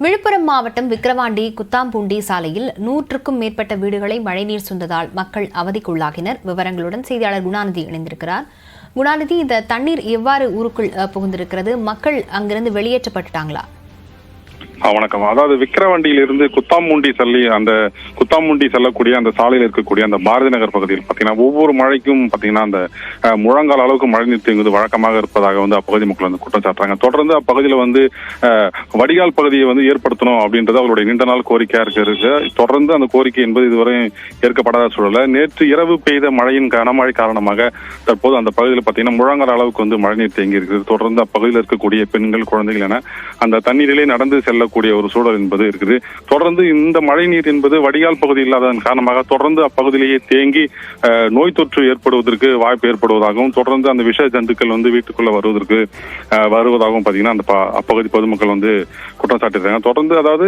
விழுப்புரம் மாவட்டம் விக்கிரவாண்டி குத்தாம்பூண்டி சாலையில் நூற்றுக்கும் மேற்பட்ட வீடுகளை மழைநீர் சுந்ததால் மக்கள் அவதிக்குள்ளாகினர். விவரங்களுடன் செய்தியாளர் குணாநிதி இணைந்திருக்கிறார். குணாநிதி இந்த தண்ணீர் எவ்வாறு ஊருக்குள் அஹ், புகுந்திருக்கிறது? மக்கள் அங்கிருந்து வெளியேற்றப்பட்டுட்டாங்களா? வணக்கம். அதாவது விக்கிரவாண்டியிலிருந்து குத்தாம்பூண்டி செல்லி அந்த குத்தாம்பூண்டி செல்லக்கூடிய அந்த சாலையில் இருக்கக்கூடிய அந்த பாரதி நகர் பகுதியில் பாத்தீங்கன்னா ஒவ்வொரு மழைக்கும் பாத்தீங்கன்னா அந்த முழங்கால முழங்கால் அளவுக்கு மழை நீர் தேங்குவது வழக்கமாக இருப்பதாக வந்து அப்பகுதி மக்கள் வந்து குற்றம் சாட்டுறாங்க. தொடர்ந்து அப்பகுதியில் வந்து வடிகால் பகுதியை வந்து ஏற்படுத்தணும் அப்படின்றது அவருடைய நீண்ட நாள் கோரிக்கையா இருக்கு இருக்கு. தொடர்ந்து அந்த கோரிக்கை என்பது இதுவரை ஏற்கப்படாத சூழல்ல. நேற்று இரவு பெய்த மழையின் கனமழை காரணமாக தற்போது அந்த பகுதியில் பாத்தீங்கன்னா முழங்கால் அளவுக்கு வந்து மழைநீர் தேங்கி இருக்கிறது தொடர்ந்து அப்பகுதியில் இருக்கக்கூடிய பெண்கள் குழந்தைகள் என அந்த தண்ணீரிலே நடந்து செல்ல செல்லக்கூடிய ஒரு சூழல் என்பது இருக்குது. தொடர்ந்து இந்த மழை நீர் என்பது வடிகால் பகுதி இல்லாததன் காரணமாக தொடர்ந்து அப்பகுதியிலேயே தேங்கி நோய் தொற்று ஏற்படுவதற்கு வாய்ப்பு ஏற்படுவதாகவும் தொடர்ந்து அந்த விஷ ஜந்துக்கள் வந்து வீட்டுக்குள்ள வருவதற்கு வருவதாகவும் பாத்தீங்கன்னா அந்த ப- அப்பகுதி பொதுமக்கள் வந்து குற்றம் சாட்டியிருக்காங்க. தொடர்ந்து அதாவது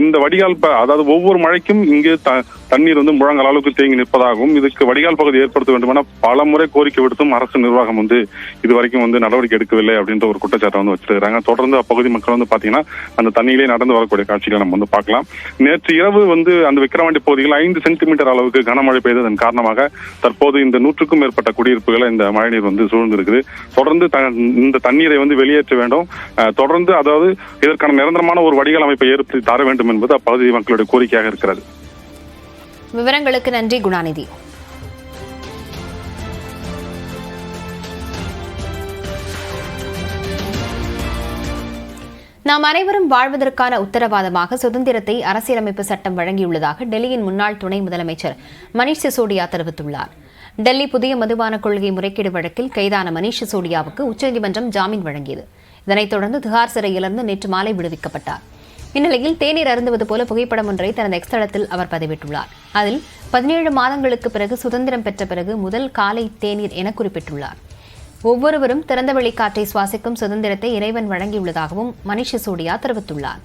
இந்த வடிகால் அதாவது ஒவ்வொரு மழைக்கும் இங்கு த- தண்ணீர் வந்து முழங்கால் அளவுக்கு தேங்கி நிற்பதாகவும் இதுக்கு வடிகால் பகுதி ஏற்படுத்த வேண்டுமென பல முறை கோரிக்கை விடுத்தும் அரசு நிர்வாகம் வந்து இது வரைக்கும் வந்து நடவடிக்கை எடுக்கவில்லை அப்படின்ற ஒரு குற்றச்சாட்டை வந்து வச்சிருக்கிறாங்க. தொடர்ந்து அப்பகுதி மக்கள் வந்து பாத்தீங்கன்னா அந்த பகுதியிலே நடந்து வரக்கூடிய காட்சிகளை நம்ம வந்து பார்க்கலாம். நேற்று இரவு வந்து அந்த விக்கிரவாண்டி பகுதியில் ஐந்து சென்டிமீட்டர் அளவுக்கு கனமழை பெய்ததன் காரணமாக தற்போது இந்த நூற்றுக்கும் மேற்பட்ட குடியிருப்புகளை இந்த மழைநீர் வந்து சூழ்ந்திருக்குது. தொடர்ந்து த- இந்த தண்ணீரை வந்து வெளியேற்ற வேண்டும். தொடர்ந்து அதாவது இதற்கான நிரந்தரமான ஒரு வடிகால் அமைப்பை ஏற்படுத்தி தர வேண்டும் என்பது அப்பகுதி மக்களுடைய கோரிக்கையாக இருக்கிறது. விவரங்களுக்கு நன்றி குணாநிதி. நாம் அனைவரும் வாழ்வதற்கான உத்தரவாதமாக சுதந்திரத்தை அரசியலமைப்பு சட்டம் வழங்கியுள்ளதாக டெல்லியின் முன்னாள் துணை முதலமைச்சர் மணீஷ் சிசோடியா தெரிவித்துள்ளார். டெல்லி புதிய மதுபான கொள்கை முறைகேடு வழக்கில் கைதான மணீஷ் சிசோடியாவுக்கு உச்சநீதிமன்றம் ஜாமீன் வழங்கியது. இதனைத் தொடர்ந்து திகார் சிறையிலிருந்து நேற்று மாலை விடுவிக்கப்பட்டார். இந்நிலையில் தேநீர் அருந்துவது போல புகைப்படம் ஒன்றை தனது எக்ஸ் தளத்தில் அவர் பதிவிட்டுள்ளார். அதில் பதினேழு மாதங்களுக்கு பிறகு சுதந்திரம் பெற்ற பிறகு முதல் காலை தேநீர் என குறிப்பிட்டுள்ளார். ஒவ்வொருவரும் திறந்தவெளி காற்றை சுவாசிக்கும் சுதந்திரத்தை இறைவன் வழங்கியுள்ளதாகவும் மணிஷ் சிசோடியா தெரிவித்துள்ளார்.